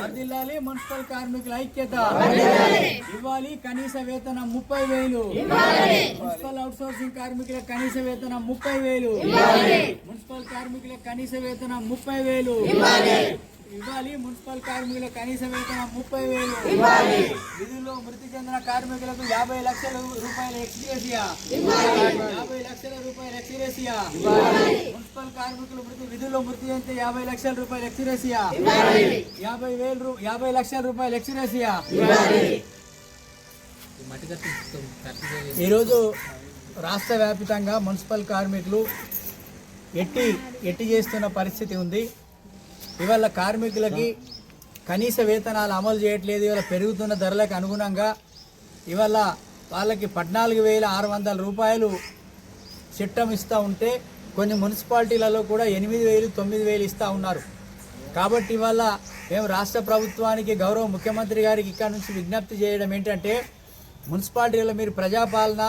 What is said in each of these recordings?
వర్దిల్లాలి మున్సిపల్ కార్మికుల ఐక్యత. ఇవ్వాలి కనీస వేతనం ముప్పై వేలు. మున్సిపల్ అవుట్ సోర్సింగ్ కార్మికుల కనీస వేతనం ముప్పై వేలు. మున్సిపల్ కార్మికుల కనీస వేతనం ముప్పై వేలు. ఇవ్వాలి. మున్సిపల్ కార్మికుల కనీస వేతనం ముప్పై వేలు. చెందిన కార్మికులకు యాభై లక్షల రూపాయల ఎక్స్గ్రేసియా. యాభై లక్షల రూపాయల ఎక్స్గ్రేసియా. మున్సిపల్ కార్మికులు మృతి విధుల్లో మృతి చెందితే యాభై లక్షల రూపాయల ఎక్స్గ్రేసియా. యాభై వేలు యాభై లక్షల రూపాయల ఎక్స్గ్రేసియా. ఈరోజు రాష్ట్ర వ్యాప్తంగా మున్సిపల్ కార్మికులు ఎట్టి ఎట్టి చేస్తున్న పరిస్థితి ఉంది. ఇవాళ కార్మికులకి కనీస వేతనాలు అమలు చేయట్లేదు ఇవాళ పెరుగుతున్న ధరలకు అనుగుణంగా ఇవాళ వాళ్ళకి పద్నాలుగు వేల ఆరు వందల రూపాయలు చట్టం ఇస్తూ ఉంటే కొన్ని మున్సిపాలిటీలలో కూడా ఎనిమిది వేలు తొమ్మిది వేలు ఇస్తూ ఉన్నారు. కాబట్టి ఇవాళ మేము రాష్ట్ర ప్రభుత్వానికి గౌరవ ముఖ్యమంత్రి గారికి ఇక్కడ నుంచి విజ్ఞప్తి చేయడం ఏంటంటే మున్సిపాలిటీలో మీరు ప్రజాపాలన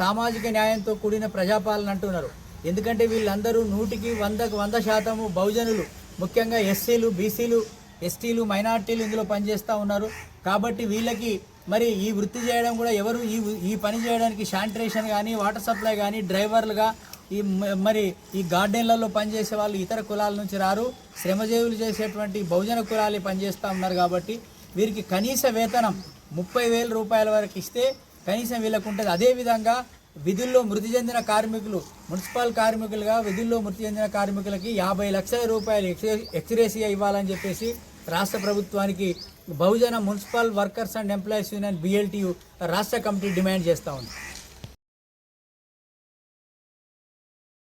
సామాజిక న్యాయంతో కూడిన ప్రజాపాలన అంటున్నారు. ఎందుకంటే వీళ్ళందరూ నూటికి వందకు వంద శాతము బహుజనులు. ముఖ్యంగా ఎస్సీలు బీసీలు ఎస్టీలు మైనార్టీలు ఇందులో పనిచేస్తూ ఉన్నారు. కాబట్టి వీళ్ళకి మరి ఈ వృత్తి చేయడం కూడా ఎవరు ఈ ఈ పని చేయడానికి శానిటేషన్ కానీ వాటర్ సప్లై కానీ డ్రైవర్లుగా ఈ మరి ఈ గార్డెన్లలో పనిచేసే వాళ్ళు ఇతర కులాల నుంచి రారు. శ్రమజీవులు చేసేటువంటి బహుజన కులాలు పనిచేస్తూ ఉన్నారు కాబట్టి వీరికి కనీస వేతనం ముప్పై వేల రూపాయల వరకు ఇస్తే కనీసం వీళ్ళకు ఉంటుంది అదేవిధంగా విధుల్లో మృతి చెందిన కార్మికులు మున్సిపల్ కార్మికులుగా విధుల్లో మృతి చెందిన కార్మికులకి యాభై లక్షల రూపాయలు ఎక్స్రేసియా ఇవ్వాలని చెప్పేసి రాష్ట్ర ప్రభుత్వానికి Bahujan municipal workers and employees union BLTU రాష్ట్ర కమిటీ డిమాండ్ చేస్తూ ఉంది.